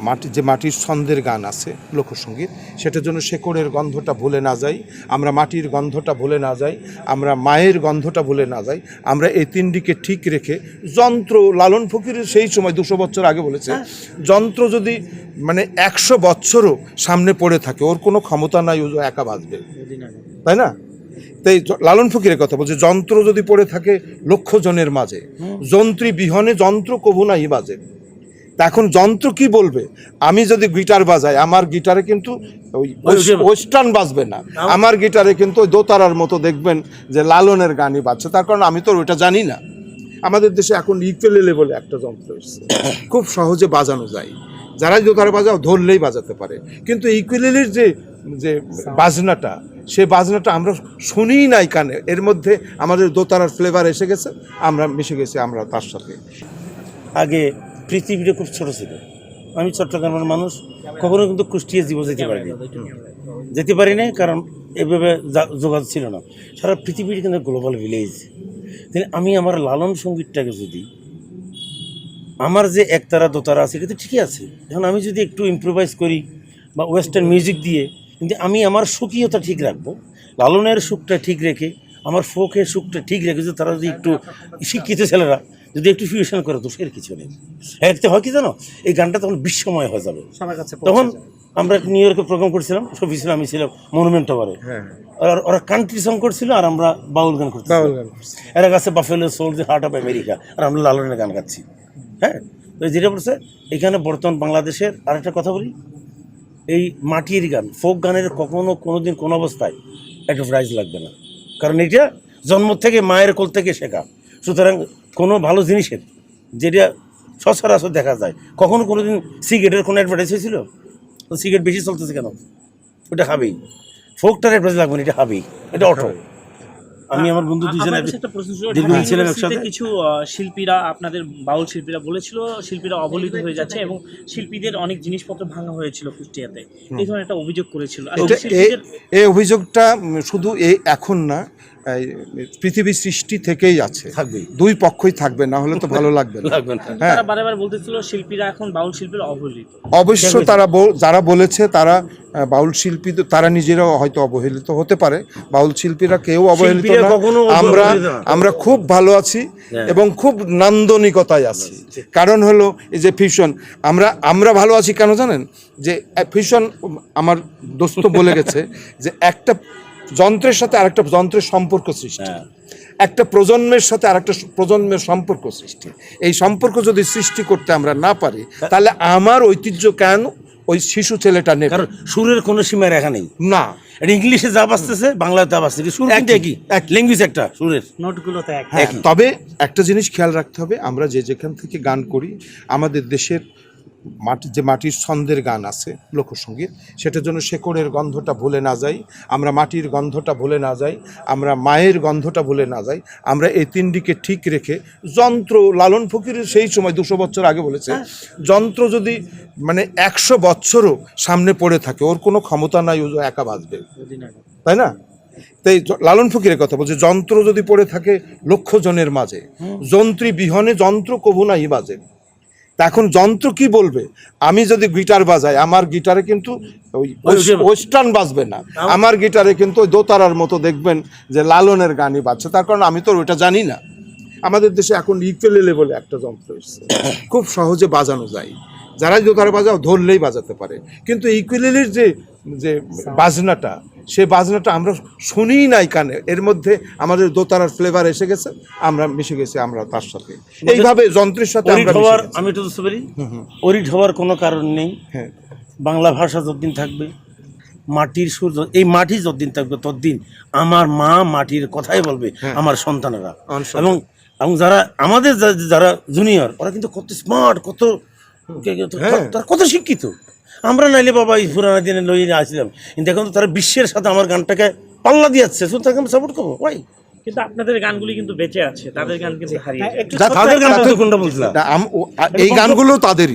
মাটি যে মাটির ছন্দের গান আছে লোকসঙ্গীত সেটার জন্য শেকড়ের গন্ধটা ভুলে না যাই আমরা মাটির গন্ধটা ভুলে না যাই আমরা মায়ের গন্ধটা ভুলে না যাই আমরা এই তিনটিকে ঠিক রেখে যন্ত্র লালন ফকির সেই সময় দুশো বছর আগে বলেছে যন্ত্র যদি মানে একশো বছরও সামনে পড়ে থাকে ওর কোনো ক্ষমতা নাই ও একা বাঁচবে। তাই না? তাই লালন ফকিরের কথা বলছে যন্ত্র যদি পড়ে থাকে লক্ষ জনের মাঝে যন্ত্রী বিহনে যন্ত্র কবু নাই বাজে। এখন যন্ত্র কি বলবে? আমি যদি গিটার বাজাই আমার গিটারে কিন্তু ওই ওয়েস্টার্ন বাজবে না। আমার গিটারে কিন্তু ওই দোতারার মতো দেখবেন যে লালনের গানই বাজছে। তার কারণ আমি তো ওইটা জানি না। আমাদের দেশে এখন ইকুয়েলেলে বলে একটা যন্ত্র এসছে। খুব সহজে বাজানো যায়। যারাই দোতারা বাজাও ধরলেই বাজাতে পারে। কিন্তু ইকুয়েলেলের যে যে বাজনাটা সে বাজনাটা আমরা শুনিই নাই কানে। এর মধ্যে আমাদের দোতারার ফ্লেভার এসে গেছে আমরা মিশে গেছি আমরা তার সাথে। আগে পৃথিবীটা খুব ছোট ছিল। আমি চট্টগ্রামের মানুষ, কখনো কিন্তু কুষ্টিয়া জীব যেতে পারিনি। যেতে পারি নাই কারণ এভাবে যা- যোগাযোগ ছিল না। সারা পৃথিবীর কিন্তু গ্লোবাল ভিলেজ আমি আমার লালন সঙ্গীতটাকে যদি, আমার যে একতারা দোতারা আছে, এটা তো ঠিকই আছে। এখন আমি যদি একটু ইম্প্রোভাইজ করি বা ওয়েস্টার্ন মিউজিক দিয়ে, কিন্তু আমি আমার সুখীয়তা ঠিক রাখব, লালনের সুখটা ঠিক রেখে, আমার ফোকের সুখটা ঠিক রেখে যদি তারা যদি একটু শিক্ষিত ছেলেরা যদি একটু ফিউশন করে তো সের কিছু নেই। এতে হয় কি জানো? এই গানটা তখন বিশ্বময় হয়ে যাবে। তখন আমরা নিউ ইয়র্কে প্রোগ্রাম করছিলাম সফি ছিলাম আমি ছিলাম মনুমেন্ট টাওয়ারে আর ওরা কান্ট্রি সং করছিল আর আমরা বাউল গান করছি বাউল গান এরা গাছে buffalo soul the heart of America আর আমরা লালনের গান গাচ্ছি। হ্যাঁ? তো যেটা বলছে এখানে বর্তমান বাংলাদেশের আরেকটা কথা বলি। এই মাটির গান ফোক গানের কখনো কোনো দিন কোনো অবস্থায় একটা প্রাইজ লাগবে না। কারণ এটা জন্ম থেকে মায়ের কোল থেকে শেখা। সুতরাং কোনো ভালো জিনিসের যেটা সচরাচর দেখা যায়। কখনো কোনোদিন সিগারেটের কোনো অ্যাডভার্টাইজ হয়েছিল? তো সিগারেট বেশি চলতেছে কেন? ওটা খাবেই। ফোকটার অ্যাডভার্টাইজ লাগবে না এটা খাবেই। এটা অটো আমি আমার বন্ধু দুজনে দীর্ঘদিন ছিলাম একসাথে। কিছু শিল্পীরা আপনাদের বাউল শিল্পীরা বলেছিল শিল্পীরা অবহেলিত হয়ে যাচ্ছে এবং শিল্পীদের অনেক জিনিসপত্র ভাঙা হয়েছিল কুষ্টিয়াতে। এই ধরনের একটা অভিযোগ করেছিল। এই অভিযোগটা শুধু এই এখন না পৃথিবী সৃষ্টি থেকেই আছে। দুই পক্ষই থাকবে না হলে তো ভালো লাগবে না। হ্যাঁ। তারা বারে বারে বলতেছিল শিল্পীরা এখন বাউল শিল্পীরা অবহেলিত। অবশ্য তারা যারা বলেছে তারা বাউল শিল্পী তারা নিজেরাও হয়তো অবহেলিত হতে পারে। বাউল শিল্পীরা কেউ অবহেলিত না। আমরা আমরা খুব ভালো আছি হ্যাঁ। এবং খুব নান্দনিকতায় আছি। কারণ হলো এই যে ফিউশন আমরা আমরা ভালো আছি কেন জানেন? যে ফিউশন আমার দোস্ত বলে গেছে যে একটা যন্ত্রের সাথে আরেকটা যন্ত্রের সম্পর্ক সৃষ্টি। হ্যাঁ। একটা প্রজন্মের সাথে আরেকটা প্রজন্মের সম্পর্ক সৃষ্টি। এই সম্পর্ক যদি সৃষ্টি করতে আমরা না পারি তাহলে আমার ঐতিহ্য কেন ওই শিশু ছেলেটা নেই কারণ সুরের কোনো সীমা রেখা নেই। না। এটা ইংলিশে যা বাঁচতেছে বাংলায় তা বাঁচতেছে সুর একই, একই। ল্যাঙ্গুয়েজ একটা সুরের। নোটগুলোতে এক হ্যাঁ তবে একটা জিনিস খেয়াল রাখতে হবে আমরা যে যেখান থেকে গান করি আমাদের দেশের মাটি যে মাটির ছন্দের গান আছে লোকসঙ্গীত সেটার জন্য শেকড়ের গন্ধটা ভুলে না যাই আমরা মাটির গন্ধটা ভুলে না যাই আমরা মায়ের গন্ধটা ভুলে না যাই আমরা এই তিনটিকে ঠিক রেখে যন্ত্র লালন ফকিরের সেই সময় দুশো বছর আগে বলেছে যন্ত্র যদি মানে একশো বছরও সামনে পড়ে থাকে ওর কোনো ক্ষমতা নাই ও একা বাঁচবে। তাই না? তাই লালন ফকিরের কথা বলছে যন্ত্র যদি পড়ে থাকে লক্ষ জনের মাঝে যন্ত্রী বিহনে যন্ত্র কবু নাই বাজে। এখন যন্ত্র কি বলবে? আমি যদি গিটার বাজাই আমার গিটারে কিন্তু ওই ওয়েস্টার্ন বাজবে না। আমার গিটারে কিন্তু ওই দোতারার মতো দেখবেন যে লালনের গানই বাজছে। তার কারণ আমি তো ওইটা জানি না। আমাদের দেশে এখন ইকুয়েলে বলে একটা যন্ত্র এসছে। খুব সহজে বাজানো যায়। যারা দোতারা বাজাও ধরলেই বাজাতে পারে। কিন্তু ইকুয়েলেলের যে যে বাজনাটা সে বাজনাটা আমরা শুনিই নাই কানে। এর মধ্যে আমাদের দোতারার ফ্লেভার এসে গেছে আমরা মিশে গেছি আমরা তার সাথে। এইভাবে যন্ত্রের সাথে আমি একটু বুঝতে পারি? অরিট হওয়ার কোনো কারণ নেই। হ্যাঁ। বাংলা ভাষা যতদিন থাকবে মাটির সুর এই মাটি যতদিন থাকবে ততদিন আমার মা মাটির কথাই বলবে আমার সন্তানেরা। এবং এবং যারা আমাদের যারা জুনিয়র ওরা কিন্তু কত স্মার্ট কত হ্যাঁ। তারা কত শিক্ষিত। আমরা নাইলে বাবা এই পুরানা দিনে লইয়ে আসলাম। কিন্তু এখন তো তারা বিশ্বের সাথে আমার গানটাকে পাল্লা দিয়েছে যাচ্ছে শুধু তাকে আমি সাপোর্ট করব। ভাই কিন্তু আপনাদের গানগুলি কিন্তু বেঁচে আছে। তাদের গান কিন্তু হারিয়ে তাদের গান এই গানগুলো তাদেরই।